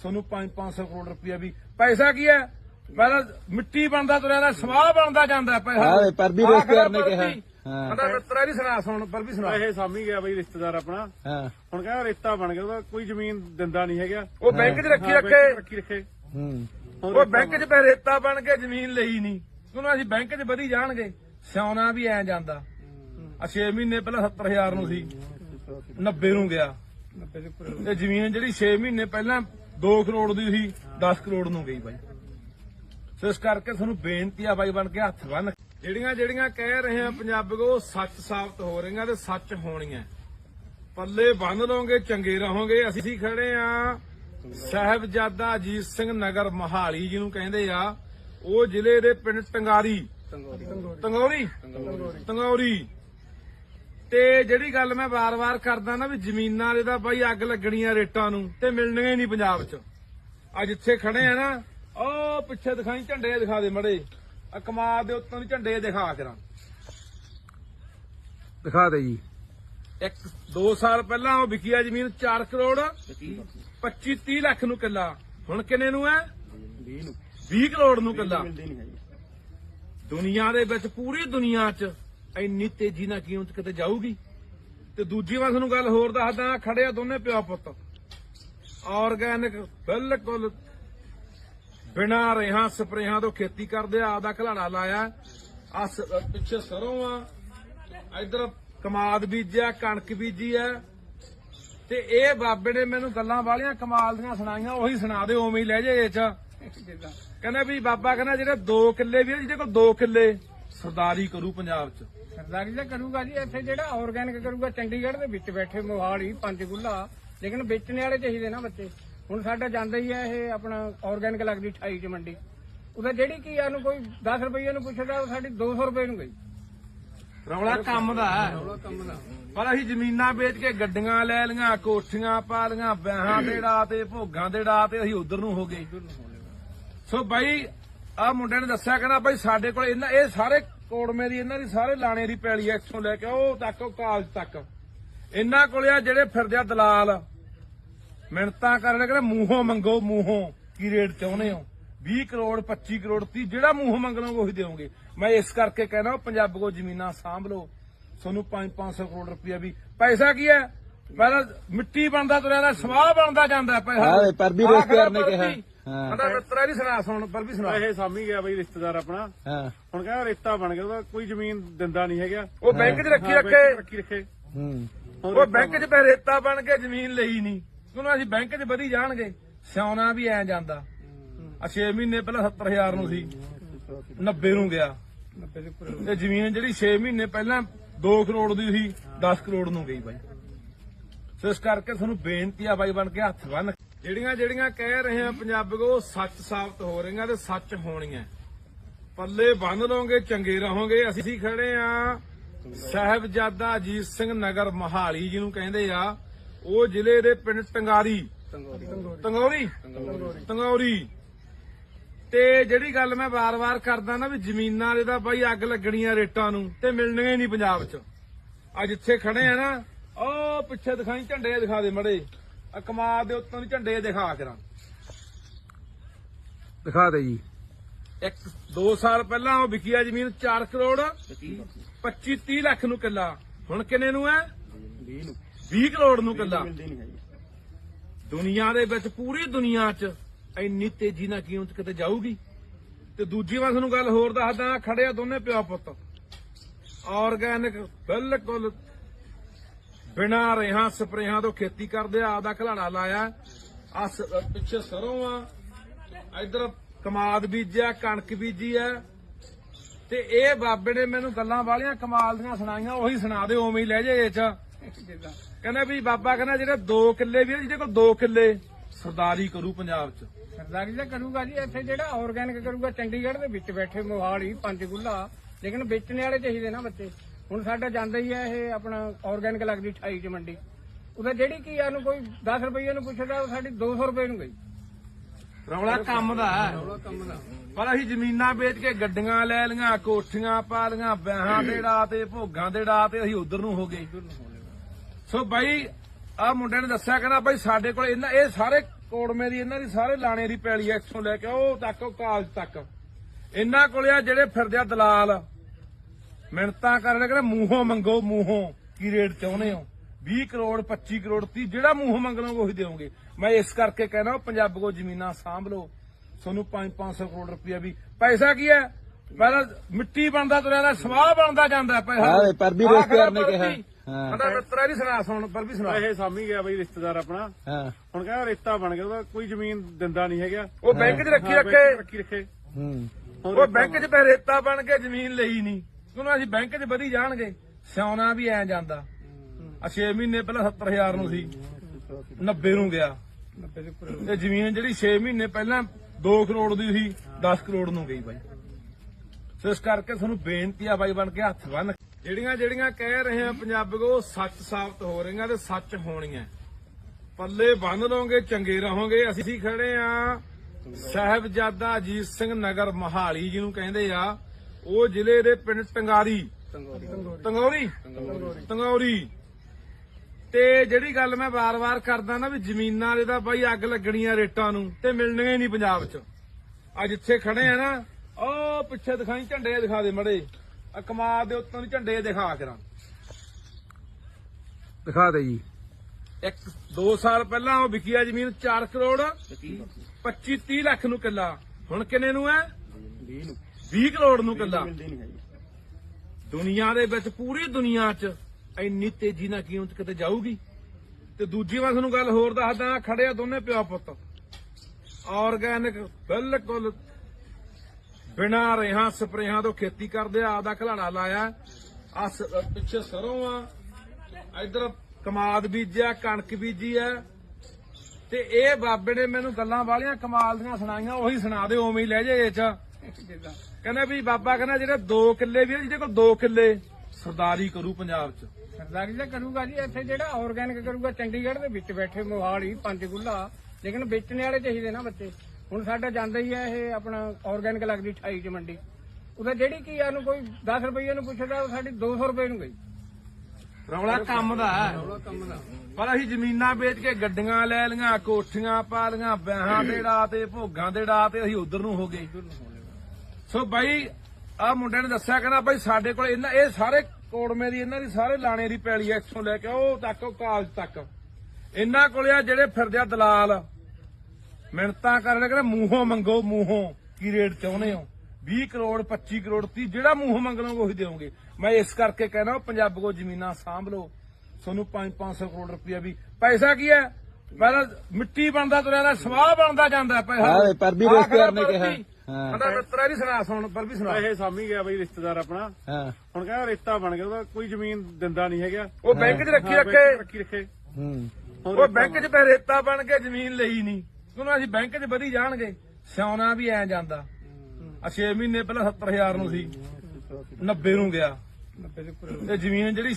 ਤੁਹਾਨੂੰ 5-500 ਕਰੋੜ ਰੁਪਇਆ ਵੀ। ਪੈਸਾ ਕੀ ਹੈ? ਪਹਿਲਾਂ ਮਿੱਟੀ ਬਣਦਾ ਤੁਰਿਆ ਦਾ ਸਵਾਹ ਬਣਦਾ ਜਾਂਦਾ ਹੈ ਪੈਸਾ। ਹਾਂ, ਪਰ ਵੀ ਰਿਸ਼ਤੇਦਾਰ ਨੇ ਕਿਹਾ। ਹਾਂ। ਕਹਿੰਦਾ ਮਿੱਤਰਾ ਵੀ ਸੁਣਾ ਸੁਣ ਪਰ ਵੀ ਸੁਣਾ ਇਹ ਸਾਮੀ ਗਿਆ ਬਈ ਰਿਸ਼ਤੇਦਾਰ ਆਪਣਾ। ਹਾਂ। ਹੁਣ ਕਹਿੰਦਾ ਰੇਤਾ ਬਣ ਗਿਆ ਉਹਦਾ ਕੋਈ ਜ਼ਮੀਨ ਦਿੰਦਾ ਨਹੀਂ ਹੈਗਾ। ਉਹ ਬੈਂਕ 'ਚ ਰੱਖੀ ਰੱਖੇ। ਬੈਂਕ 'ਚ ਰੱਖੀ ਰੱਖੇ। ਹੂੰ। ਉਹ ਬੈਂਕ 'ਚ ਪੈ ਰੇਤਾ ਬਣ ਕੇ ਜ਼ਮੀਨ ਲਈ ਨਹੀਂ। ਉਹਨੂੰ ਅਸੀਂ ਬੈਂਕ 'ਚ ਵਧੀ ਜਾਣਗੇ ਸਿਆਉਣਾ ਵੀ ਐ ਜਾਂਦਾ। ਆ 6 ਮਹੀਨੇ ਪਹਿਲਾਂ 70000 ਨੂੰ ਸੀ 90 ਨੂੰ ਗਿਆ। ਤੇ ਜ਼ਮੀਨ ਜਿਹੜੀ 6 ਮਹੀਨੇ ਪਹਿਲਾਂ 2 ਕਰੋੜ ਦੀ ਸੀ 10 ਕਰੋੜ ਨੂੰ ਗਈ ਬਾਈ। ਸੋ ਇਸ ਕਰਕੇ ਤੁਹਾਨੂੰ ਬੇਨਤੀ ਆ ਬਾਈ ਬਣ ਕੇ ਹੱਥ ਬੰਨ ਜਿਹੜੀਆਂ ਜਿਹੜੀਆਂ ਕਹਿ ਰਹੇ ਆ ਪੰਜਾਬੀਓ ਉਹ ਸੱਚ ਸਾਬਤ ਹੋ ਰਹੀਆਂ ਤੇ ਸੱਚ ਹੋਣੀਆਂ। ਪੱਲੇ ਬੰਨ ਲਓਗੇ ਚੰਗੇ ਰਹੋਗੇ। ਅਸੀਂ ਖੜੇ ਆ ਸਾਹਿਬਜ਼ਾਦਾ ਅਜੀਤ ਸਿੰਘ ਨਗਰ ਮਹਾਲੀ ਜਿਹਨੂੰ ਕਹਿੰਦੇ ਆ। ਉਹ ਜ਼ਿਲ੍ਹੇ ਦੇ ਪਿੰਡ ਟੰਗਾਰੀ ਟੰਗੌਰੀ ਟੰਗੌਰੀ ਤੇ ਜਿਹੜੀ ਗੱਲ ਮੈਂ ਵਾਰ-ਵਾਰ ਕਰਦਾ ਨਾ ਵੀ ਜ਼ਮੀਨਾਂ ਦੇ ਤਾਂ ਬਾਈ ਅੱਗ ਲੱਗਣੀਆਂ ਰੇਟਾਂ ਨੂੰ ਤੇ ਮਿਲਣੀਆਂ ਹੀ ਨਹੀਂ ਪੰਜਾਬ 'ਚ। ਆ ਜਿੱਥੇ ਖੜੇ ਆ ਨਾ ਉਹ ਪਿੱਛੇ ਦਿਖਾਈ, ਝੰਡੇ ਦਿਖਾ ਦੇ ਮੜੇ। ਆ ਕਮਾਲ ਦੇ ਉੱਤੋਂ ਝੰਡੇ ਦਿਖਾ ਕਰਾਂ। ਦਿਖਾ ਦੇ ਜੀ। ਇੱਕ 2 ਸਾਲ ਪਹਿਲਾਂ ਉਹ ਵਿਕੀ ਆ ਜ਼ਮੀਨ 4 ਕਰੋੜ 25 30 ਲੱਖ ਨੂੰ ਕਿੱਲਾ। ਹੁਣ ਕਿੰਨੇ ਨੂੰ ਹੈ? 20 ਨੂੰ। 20 ਕਰੋੜ ਨੂੰ ਕਿੱਲਾ। ਮਿਲਦੀ ਨਹੀਂ ਹੈਗੀ। ਦੁਨੀਆ ਦੇ ਵਿੱਚ ਪੂਰੀ ਦੁਨੀਆ 'ਚ ਇੰਨੀ ਤੇਜ਼ੀ ਨਾਲ ਕੀਮਤ ਕਿਤੇ ਜਾਊਗੀ? ਤੇ ਦੂਜੀ ਵਾਰ ਤੁਹਾਨੂੰ ਗੱਲ ਹੋਰ ਦੱਸਦਾ ਖੜੇ ਆ ਦੋਨੇ ਪਿਓ ਪੁੱਤ। ਆਰਗੈਨਿਕ ਬਿਲਕੁਲ ਬਿਨਾ ਰੇਹਾਂ ਸਪਰੇਹਾਂ ਤੋਂ ਖੇਤੀ ਕਰਦੇ ਆ ਆਦਾ ਖਲਾੜਾ ਲਾਇਆ। ਆ ਪਿੱਛੇ ਸਰੋਂ ਆ। ਇਧਰ ਕਮਾਦ ਬੀਜਿਆ ਕਣਕ ਬੀਜੀ ਆ। ਤੇ ਇਹ ਬਾਬੇ ਨੇ ਮੈਨੂੰ ਗੱਲਾਂ ਵਾਲੀਆਂ ਕਮਾਲ ਦੀਆਂ ਸੁਣਾਈਆਂ ਉਹੀ ਸੁਣਾ ਦੇ ਉਵੇਂ ਹੀ ਲੈ ਜੇ ਇਹ ਚ। ਕਹਿੰਦਾ ਵੀ ਬਾਬਾ ਕਹਿੰਦਾ ਜਿਹੜੇ 2 ਕਿੱਲੇ ਵੀ ਆ, ਜਿਹਦੇ ਕੋਲ 2 ਕਿੱਲੇ ਸਰਦਾਰੀ ਕਰੂ ਪੰਜਾਬ 'ਚ। ਸਰਦਾਰੀ ਤਾਂ ਕਰੂਗਾ ਜੀ ਇੱਥੇ ਜਿਹੜਾ ਆਰਗੈਨਿਕ ਕਰੂਗਾ ਚੰਡੀਗੜ੍ਹ ਦੇ ਵਿੱਚ ਬੈਠੇ ਮੋਹਾਲੀ ਪੰਜਗੁੱਲਾ ਲੇਕਿਨ ਵੇਚਣੇ ਵਾਲੇ ਚਾਹੀਦੇ ਨਾ ਬੱਚੇ। ਹੁਣ ਸਾਡਾ ਜਾਂਦਾ ਹੀ ਹੈ ਇਹ ਆਪਣਾ ਆਰਗੈਨਿਕ ਲੱਗਦੀ 28 ਚ ਮੰਡੀ। ਉਹਦਾ ਜਿਹੜੀ ਕੀ ਆ ਨੂੰ ਕੋਈ 10 ਰੁਪਏ ਨੂੰ ਪੁੱਛਦਾ ਉਹ ਸਾਡੀ 200 ਰੁਪਏ ਨੂੰ ਗਈ। ਰੌਲਾ ਕੰਮ ਦਾ ਕੰਮ ਦਾ। ਪਰ ਅਸੀਂ ਜ਼ਮੀਨਾਂ ਵੇਚ ਕੇ ਗੱਡੀਆਂ ਲੈ ਲੀਆਂ ਕੋਠੀਆਂ ਪਾ ਲੀਆਂ ਵਿਆਹਾਂ ਦੇ ੜਾ ਤੇ ਭੋਗਾਂ ਦੇ ੜਾ ਤੇ ਅਸੀਂ ਉਧਰ ਨੂੰ ਹੋ ਗਏ। ਸੋ ਬਾਈ ਆ ਮੁੰਡੇ ਨੇ ਦੱਸਿਆ ਕਹਿੰਦਾ ਬਾਈ ਸਾਡੇ ਕੋਲ ਇਹਨਾਂ ਇਹ ਸਾਰੇ ਕੋੜਮੇ ਦੀ ਇਹਨਾਂ ਦੀ ਸਾਰੇ ਲਾਣੇ ਦੀ ਪੈਲੀ ਐ ਇੱਥੋਂ ਲੈ ਕੇ ਉਹ ਤੱਕ ਉਹ ਕਾਲਜ ਤੱਕ। ਇਹਨਾਂ ਕੋਲੇ ਆ ਜਿਹੜੇ ਫਿਰਦੇ ਆ ਦਲਾਲ। ਮਿੰਟਾਂ ਕਰਨ ਕਹਿੰਦੇ ਮੂੰਹੋਂ ਮੰਗੋ ਮੂੰਹੋਂ ਕੀ ਰੇਟ ਚਾਹੁੰਦੇ ਹੋ? 20 ਕਰੋੜ 25 ਕਰੋੜ 30 ਜਿਹੜਾ ਮੂੰਹ ਮੰਗ ਲਓਗੇ ਉਹੀ ਦੇਵੋਗੇ। ਮੈਂ ਇਸ ਕਰਕੇ ਕਹਿਣਾ ਪੰਜਾਬ ਕੋ ਜ਼ਮੀਨਾਂ ਸਾਂਭ ਲਓ। ਤੁਹਾਨੂੰ 5-500 ਕਰੋੜ ਰੁਪਇਆ ਵੀ ਪੈਸਾ ਕੀ ਹੈ? ਪਹਿਲਾਂ ਮਿੱਟੀ ਬਣਦਾ ਤੁਰਿਆ ਦਾ ਸਵਾਹ ਬਣਦਾ ਜਾਂਦਾ ਪੈਸਾ। ਪਰ ਵੀ ਆਹ ਰਿਸ਼ਤੇਦਾਰ ਨੇ ਪਰ ਕਿਹਾ। ਸਾਡਾ ਮਿੱਤਰ ਵੀ ਸੁਣਾ ਸੁਣ ਪਰ ਵੀ ਸੁਣਾ। ਇਹ ਸਾਮੀ ਗਿਆ ਬਈ ਰਿਸ਼ਤੇਦਾਰ ਆਪਣਾ। ਹਾਂ। ਹੁਣ ਕਹਿੰਦਾ ਰਿਸ਼ਤਾ ਬਣ ਗਿਆ ਉਹਦਾ ਕੋਈ ਜ਼ਮੀਨ ਦਿੰਦਾ ਨਹੀਂ ਹੈਗਾ। ਉਹ ਬੈਂਕ 'ਚ ਰੱਖੀ ਰੱਖੇ। ਰੱਖੀ ਰੱਖੇ। ਹੂੰ। ਉਹ ਬੈਂਕ 'ਚ ਪੈ ਰੇਤਾ ਬਣ ਕੇ ਜ਼ਮੀਨ ਲਈ ਨਹੀਂ। ਉਹਨੂੰ ਅਸੀਂ ਬੈਂਕ 'ਚ ਵਧੀ ਜਾਣਗੇ। ਸਿਆਉਣਾ ਵੀ ਐ ਜਾਂਦਾ। ਆ 6 ਮਹੀਨੇ ਪਹਿਲਾਂ 70000 ਨੂੰ ਸੀ। 90 ਨੂੰ ਗਿਆ। ਤੇ ਜ਼ਮੀਨ ਜਿਹੜੀ 6 ਮਹੀਨੇ ਪਹਿਲਾਂ 2 ਕਰੋੜ ਦੀ ਸੀ 10 ਕਰੋੜ ਨੂੰ ਗਈ ਬਾਈ। ਸੋ ਇਸ ਕਰਕੇ ਤੁਹਾਨੂੰ ਬੇਨਤੀ ਆ ਬਾਈ ਬਣ ਕੇ ਹੱਥ ਬੰਨ ਜਿਹੜੀਆਂ ਜਿਹੜੀਆਂ ਕਹਿ ਰਹੇ ਆ ਪੰਜਾਬੀਓ ਉਹ ਸੱਚ ਸਾਬਤ ਹੋ ਰਹੀਆਂ ਤੇ ਸੱਚ ਹੋਣੀਆਂ। ਪੱਲੇ ਬੰਨ ਲਓਗੇ, ਚੰਗੇ ਰਹੋਗੇ। ਅਸੀਂ ਖੜੇ ਆ। ਸਾਹਿਬਜ਼ਾਦਾ ਅਜੀਤ ਸਿੰਘ ਨਗਰ ਮਹਾਲੀ ਜਿਹਨੂੰ ਕਹਿੰਦੇ ਆ। ਉਹ ਜ਼ਿਲ੍ਹੇ ਦੇ ਪਿੰਡ ਟੰਗਾਰੀ। ਟੰਗੌਰੀ? ਟੰਗੌਰੀ। ਤੇ ਜਿਹੜੀ ਗੱਲ ਮੈਂ ਵਾਰ-ਵਾਰ ਕਰਦਾ ਨਾ ਵੀ ਜ਼ਮੀਨਾਂ ਵਾਲੇ ਦਾ ਬਾਈ ਅੱਗ ਲੱਗਣੀਆਂ ਰੇਟਾਂ ਨੂੰ ਤੇ ਮਿਲਣੀਆਂ ਹੀ ਨਹੀਂ ਪੰਜਾਬ 'ਚ। ਆ ਜਿੱਥੇ ਖੜੇ ਆ ਨਾ ਉਹ ਪਿੱਛੇ ਦਿਖਾਈ, ਝੰਡੇ ਦਿਖਾ ਦੇ ਮੜੇ। ਆ ਕਮਾਲ ਦੇ ਉੱਤੋਂ ਦੀ ਝੰਡੇ ਦਿਖਾ ਕਰਾਂ। ਦਿਖਾ ਦੇ ਜੀ। ਇੱਕ 2 ਸਾਲ ਪਹਿਲਾਂ ਉਹ ਵਿਕੀ ਆ ਜ਼ਮੀਨ 4 ਕਰੋੜ 25 30 ਲੱਖ ਨੂੰ ਕਿੱਲਾ। ਹੁਣ ਕਿੰਨੇ ਨੂੰ ਹੈ? 20 ਨੂੰ। 20 ਕਰੋੜ ਨੂੰ ਕਿੱਲਾ। ਦੁਨੀਆ ਦੇ ਵਿੱਚ ਪੂਰੀ ਦੁਨੀਆ 'ਚ ਇੰਨੀ ਤੇਜ਼ੀ ਨਾਲ ਕੀਮਤ ਕਿਤੇ ਜਾਊਗੀ? ਤੇ ਦੂਜੀ ਵਾਰ ਤੁਹਾਨੂੰ ਗੱਲ ਹੋਰ ਦੱਸਦਾ ਖੜੇ ਆ ਦੋਨੇ ਪਿਓ ਪੁੱਤ। ਆਰਗੈਨਿਕ ਬਿਲਕੁਲ ਬਿਨਾ ਰੇਹਾਂ ਸਪਰੇਹਾਂ ਤੋਂ ਖੇਤੀ ਕਰਦੇ ਆ ਆਦਾ ਖਲਾੜਾ ਲਾਇਆ। ਆ ਪਿੱਛੇ ਸਰੋਂ ਆ। ਇਧਰ ਕਮਾਦ ਬੀਜਿਆ, ਕਣਕ ਬੀਜੀ ਆ। ਤੇ ਇਹ ਬਾਬੇ ਨੇ ਮੈਨੂੰ ਗੱਲਾਂ ਵਾਲੀਆਂ ਕਮਾਲ ਦੀਆਂ ਸੁਣਾਈਆਂ, ਉਹੀ ਸੁਣਾ ਦੇ, ਉਵੇਂ ਹੀ ਲੈ ਜੇ ਇਹ ਚ। ਕਹਿੰਦਾ ਵੀ ਬਾਬਾ ਕਹਿੰਦਾ ਜਿਹੜੇ 2 ਕਿੱਲੇ ਵੀ ਜਿਹਦੇ ਕੋਲ 2 ਕਿੱਲੇ ਸਰਦਾਰੀ ਕਰੂ ਪੰਜਾਬ 'ਚ। ਸਰਦਾਰੀ ਤਾਂ ਕਰੂਗਾ ਜੀ, ਇੱਥੇ ਜਿਹੜਾ ਆਰਗੈਨਿਕ ਕਰੂਗਾ, ਚੰਡੀਗੜ੍ਹ ਦੇ ਵਿੱਚ ਬੈਠੇ ਮੋਹਾਲੀ, ਪੰਜਗੁੱਲਾ, ਲੇਕਿਨ ਵੇਚਣ ਵਾਲੇ ਚਾਹੀਦੇ ਨਾ ਬੱਚੇ। ਹੁਣ ਸਾਡਾ ਜਾਂਦਾ ਹੀ ਹੈ ਇਹ ਆਪਣਾ ਆਰਗੈਨਿਕ ਲੱਗਦੀ 28 ਚ ਮੰਡੀ। ਉਹਦਾ ਜਿਹੜੀ ਕੀ ਆ ਨੂੰ ਕੋਈ 10 ਰੁਪਏ ਨੂੰ ਪੁੱਛਦਾ ਉਹ ਸਾਡੀ 200 ਰੁਪਏ ਨੂੰ ਗਈ। ਰੌਲਾ ਕੰਮ ਦਾ ਹੈ। ਉਹ ਕੰਮ ਦਾ। ਪਰ ਅਸੀਂ ਜ਼ਮੀਨਾਂ ਵੇਚ ਕੇ ਗੱਡੀਆਂ ਲੈ ਲੀਆਂ ਕੋਠੀਆਂ ਪਾ ਲੀਆਂ ਵਿਆਹਾਂ ਦੇ ੜਾ ਤੇ ਭੋਗਾਂ ਦੇ ੜਾ ਤੇ ਅਸੀਂ ਉਧਰ ਨੂੰ ਹੋ ਗਏ। ਸੋ ਬਾਈ ਆ ਮੁੰਡਿਆਂ ਨੇ ਦੱਸਿਆ ਕਹਿੰਦਾ ਬਾਈ ਸਾਡੇ ਕੋਲ ਇਹਨਾਂ ਇਹ ਸਾਰੇ ਕੋੜਮੇ ਦੀ ਇਹਨਾਂ ਦੀ ਸਾਰੇ ਲਾਣੇ ਦੀ ਪੈਲੀ ਐ ਇੱਥੋਂ ਲੈ ਕੇ ਉਹ ਤੱਕ ਉਹ ਕਾਲਜ ਤੱਕ। ਇਹਨਾਂ ਕੋਲੇ ਆ ਜਿਹੜੇ ਫਿਰਦੇ ਆ ਦਲਾਲ। ਮਿੰਟਾਂ ਕਰਨ ਕਹਿੰਦੇ ਮੂੰਹੋਂ ਮੰਗੋ ਮੂੰਹੋਂ ਕੀ ਰੇਟ ਚਾਹੁੰਦੇ ਹੋ? 20 ਕਰੋੜ 25 ਕਰੋੜ 30 ਜਿਹੜਾ ਮੂੰਹ ਮੰਗ ਲਓਗੇ ਉਹੀ ਦੇਵੋਗੇ। ਮੈਂ ਇਸ ਕਰਕੇ ਕਹਿਣਾ ਪੰਜਾਬ ਕੋ ਜ਼ਮੀਨਾਂ ਸਾਂਭ ਲਓ। ਤੁਹਾਨੂੰ 5-500 ਕਰੋੜ ਰੁਪਇਆ ਵੀ। ਪੈਸਾ ਕੀ ਹੈ? ਪਹਿਲਾਂ ਮਿੱਟੀ ਬਣਦਾ ਤੁਰਿਆ ਦਾ ਸਵਾਹ ਬਣਦਾ ਜਾਂਦਾ ਹੈ ਪੈਸਾ। ਹਾਂ, ਪਰ ਵੀ ਰਿਸ਼ਤੇਦਾਰ ਨੇ ਕਿਹਾ। ਹਾਂ। ਮਿੱਤਰ ਵੀ ਸੁਣਾ ਸੁਣ ਪਰ ਵੀ ਸੁਣਾ ਇਹ ਸਾਮੀ ਗਿਆ ਬਈ ਰਿਸ਼ਤੇਦਾਰ ਆਪਣਾ। ਹਾਂ। ਹੁਣ ਕਹਿੰਦਾ ਰਿਸ਼ਤਾ ਬਣ ਗਿਆ ਉਹਦਾ ਕੋਈ ਜ਼ਮੀਨ ਦਿੰਦਾ ਨਹੀਂ ਹੈਗਾ। ਉਹ ਬੈਂਕ 'ਚ ਰੱਖੀ ਰੱਖੇ। ਰੱਖੀ ਰੱਖੇ। ਹੂੰ। ਉਹ ਬੈਂਕ 'ਚ ਪੈ ਰੇਤਾ ਬਣ ਕੇ ਜ਼ਮੀਨ ਲਈ ਨਹੀਂ। ਉਹਨੂੰ ਅਸੀਂ ਬੈਂਕ 'ਚ ਵਧੀ ਜਾਣਗੇ। ਸਿਆਉਣਾ ਵੀ ਐ ਜਾਂਦਾ। ਆ 6 ਮਹੀਨੇ ਪਹਿਲਾਂ 70000 ਨੂੰ ਸੀ। 90 ਨੂੰ ਗਿਆ। ਤੇ ਜ਼ਮੀਨ ਜਿਹੜੀ 6 ਮਹੀਨੇ ਪਹਿਲਾਂ 2 ਕਰੋੜ ਦੀ ਸੀ 10 ਕਰੋੜ ਨੂੰ ਗਈ ਬਾਈ। ਸੋ ਇਸ ਕਰਕੇ ਤੁਹਾਨੂੰ ਬੇਨਤੀ ਆ ਬਾਈ ਬਣ ਕੇ ਹੱਥ ਬੰਨ ਜਿਹੜੀਆਂ ਜਿਹੜੀਆਂ ਕਹਿ ਰਹੇ ਆ ਪੰਜਾਬੀਓ ਉਹ ਸੱਚ ਸਾਬਤ ਹੋ ਰਹੀਆਂ ਤੇ ਸੱਚ ਹੋਣੀਆਂ। ਪੱਲੇ ਬੰਨ ਲਓਗੇ ਚੰਗੇ ਰਹੋਗੇ। ਅਸੀਂ ਖੜੇ ਆ ਸਾਹਿਬਜ਼ਾਦਾ ਅਜੀਤ ਸਿੰਘ ਨਗਰ ਮਹਾਲੀ ਜਿਹਨੂੰ ਕਹਿੰਦੇ ਆ। ਉਹ ਜ਼ਿਲ੍ਹੇ ਦੇ ਪਿੰਡ ਟੰਗਾਰੀ ਟੰਗੌਰੀ ਟੰਗੌਰੀ ਤੇ ਜਿਹੜੀ ਗੱਲ ਮੈਂ ਵਾਰ-ਵਾਰ ਕਰਦਾ ਨਾ ਵੀ ਜ਼ਮੀਨਾਂ ਵਾਲੇ ਦਾ ਬਾਈ ਅੱਗ ਲੱਗਣੀਆਂ ਰੇਟਾਂ ਨੂੰ ਤੇ ਮਿਲਣੀਆਂ ਹੀ ਨਹੀਂ ਪੰਜਾਬ 'ਚ। ਆ ਜਿੱਥੇ ਖੜੇ ਆ ਨਾ ਉਹ ਪਿੱਛੇ ਦਿਖਾਈ, ਝੰਡੇ ਦਿਖਾ ਦੇ ਮੜੇ। ਆ ਕਮਾਲ ਦੇ ਉੱਤੋਂ ਦੀ ਝੰਡੇ ਦਿਖਾ ਕਰਾਂ। ਦਿਖਾ ਦੇ ਜੀ। ਇੱਕ 2 ਸਾਲ ਪਹਿਲਾਂ ਉਹ ਵਿਕੀਆ ਜ਼ਮੀਨ 4 ਕਰੋੜ 25 30 ਲੱਖ ਨੂੰ ਕਿੱਲਾ। ਹੁਣ ਕਿੰਨੇ ਨੂੰ ਹੈ? 20 ਨੂੰ। 20 ਕਰੋੜ ਨੂੰ ਕਿੱਲਾ ਮਿਲਦੀ ਨਹੀਂ ਹੈਗੀ। ਦੁਨੀਆ ਦੇ ਵਿੱਚ ਪੂਰੀ ਦੁਨੀਆ 'ਚ ਇੰਨੀ ਤੇਜ਼ੀ ਨਾਲ ਕੀਮਤ ਕਿਤੇ ਜਾਊਗੀ? ਤੇ ਦੂਜੀ ਵਾਰ ਤੁਹਾਨੂੰ ਗੱਲ ਹੋਰ ਦੱਸਦਾ ਖੜੇ ਆ ਦੋਨੇ ਪਿਓ ਪੁੱਤ। ਆਰਗੈਨਿਕ ਬਿਲਕੁਲ ਬਿਨਾ ਰੇਹਾਂ ਸਪਰੇਹਾਂ ਤੋਂ ਖੇਤੀ ਕਰਦੇ ਆ ਆਦਾ ਖਲਾੜਾ ਲਾਇਆ। ਆ ਪਿੱਛੇ ਸਰੋਂ ਆ ਇਧਰ ਕਮਾਦ ਬੀਜਿਆ ਕਣਕ ਬੀਜੀ ਆ। ਤੇ ਇਹ ਬਾਬੇ ਨੇ ਮੈਨੂੰ ਗੱਲਾਂ ਵਾਲੀਆਂ ਕਮਾਲ ਦੀਆਂ ਸੁਣਾਈਆਂ ਉਹੀ ਸੁਣਾ ਦੇ ਉਵੇਂ ਹੀ ਲੈ ਜੇ ਇਹ ਚ। ਜਿੱਦਾਂ। ਕਹਿੰਦਾ ਵੀ ਬਾਬਾ ਕਹਿੰਦਾ ਜਿਹੜੇ 2 ਕਿੱਲੇ ਵੀ ਆ, ਜਿਹਦੇ ਕੋਲ 2 ਕਿੱਲੇ ਸਰਦਾਰੀ ਕਰੂ ਪੰਜਾਬ 'ਚ। ਸਰਦਾਰੀ ਤਾਂ ਕਰੂਗਾ ਜੀ ਇੱਥੇ ਜਿਹੜਾ ਆਰਗੈਨਿਕ ਕਰੂਗਾ ਚੰਡੀਗੜ੍ਹ ਦੇ ਵਿੱਚ ਬੈਠੇ ਮੋਹਾਲੀ ਪੰਜਗੁੱਲਾ ਲੇਕਿਨ ਵੇਚਣ ਵਾਲੇ ਚਾਹੀਦੇ ਨਾ ਬੱਚੇ। ਹੁਣ ਸਾਡਾ ਜਾਂਦਾ ਹੀ ਹੈ ਇਹ ਆਪਣਾ ਆਰਗੈਨਿਕ ਲੱਗਦੀ 28 ਚ ਮੰਡੀ। ਉਹਦਾ ਜਿਹੜੀ ਕੀ ਆ ਨੂੰ ਕੋਈ 10 ਰੁਪਏ ਨੂੰ ਪੁੱਛਦਾ ਉਹ ਸਾਡੀ 200 ਰੁਪਏ ਨੂੰ ਗਈ। ਰੌਲਾ ਕੰਮ ਦਾ ਹੈ। ਕੰਮ ਦਾ। ਪਰ ਅਸੀਂ ਜ਼ਮੀਨਾਂ ਵੇਚ ਕੇ ਗੱਡੀਆਂ ਲੈ ਲੀਆਂ ਕੋਠੀਆਂ ਪਾ ਲੀਆਂ ਵਿਆਹਾਂ ਦੇ ੜਾ ਤੇ ਭੋਗਾਂ ਦੇ ੜਾ ਤੇ ਅਸੀਂ ਉਧਰ ਨੂੰ ਹੋ ਗਏ। ਸੋ ਬਾਈ ਆ ਮੁੰਡੇ ਨੇ ਦੱਸਿਆ ਕਹਿੰਦਾ ਬਾਈ ਸਾਡੇ ਕੋਲ ਇਹਨਾਂ ਇਹ ਸਾਰੇ ਕੋੜਮੇ ਦੀ ਇਹਨਾਂ ਦੀ ਸਾਰੇ ਲਾਣੇ ਦੀ ਪੈਲੀ ਐ ਇੱਥੋਂ ਲੈ ਕੇ ਉਹ ਤੱਕ ਉਹ ਕਾਲਜ ਤੱਕ। ਇਹਨਾਂ ਕੋਲੇ ਆ ਜਿਹੜੇ ਫਿਰਦੇ ਆ ਦਲਾਲ। ਮਿੰਤਾਂ ਕਰਨ ਕਹਿੰਦੇ ਮੂੰਹੋਂ ਮੰਗੋ ਮੂੰਹੋਂ ਕੀ ਰੇਟ ਚਾਹੁੰਦੇ ਹੋ? 20 ਕਰੋੜ 25 ਕਰੋੜ 30 ਜਿਹੜਾ ਮੂੰਹੋਂ ਮੰਗ ਲਓਗੇ ਉਹੀ ਦੇਵੋਗੇ। ਮੈਂ ਇਸ ਕਰਕੇ ਕਹਿਣਾ ਪੰਜਾਬ ਕੋ ਜ਼ਮੀਨਾਂ ਸਾਂਭ ਲਓ। ਤੁਹਾਨੂੰ 5-500 ਕਰੋੜ ਰੁਪਇਆ ਵੀ। ਪੈਸਾ ਕੀ ਹੈ? ਪਹਿਲਾਂ ਮਿੱਟੀ ਬਣਦਾ ਤੁਰਿਆ ਦਾ ਸਵਾਹ ਬਣਦਾ ਜਾਂਦਾ ਪੈਸਾ। ਹਾਂ, ਪਰ ਵੀ ਆਹ ਰਿਸ਼ਤੇਦਾਰ ਨੇ ਕਿਹਾ। ਕਹਿੰਦਾ ਮਿੱਤਰਾ ਵੀ ਸੁਣਾ ਸੁਣ ਪਰ ਵੀ ਸੁਣਾ। ਇਹ ਸਾਮੀ ਗਿਆ ਬਈ ਰਿਸ਼ਤੇਦਾਰ ਆਪਣਾ। ਹਾਂ। ਹੁਣ ਕਹਿੰਦਾ ਰਿਸ਼ਤਾ ਬਣ ਗਿਆ ਉਹਦਾ ਕੋਈ ਜ਼ਮੀਨ ਦਿੰਦਾ ਨਹੀਂ ਹੈਗਾ। ਉਹ ਬੈਂਕ 'ਚ ਰੱਖੀ ਰੱਖੇ। ਰੱਖੀ ਰੱਖੇ। ਹੂੰ। ਉਹ ਬੈਂਕ 'ਚ ਪੈ ਰੇਤਾ ਬਣ ਕੇ ਜ਼ਮੀਨ ਲਈ ਨਹੀਂ। ਉਹਨੂੰ ਅਸੀਂ ਬੈਂਕ 'ਚ ਵਧੀ ਜਾਣਗੇ। ਸਿਆਉਣਾ ਵੀ ਐ ਜਾਂਦਾ। ਆ 6 ਮਹੀਨੇ ਪਹਿਲਾਂ 70000 ਨੂੰ ਸੀ। 90 ਨੂੰ ਗਿਆ। ਤੇ ਜ਼ਮੀਨ ਜਿਹੜੀ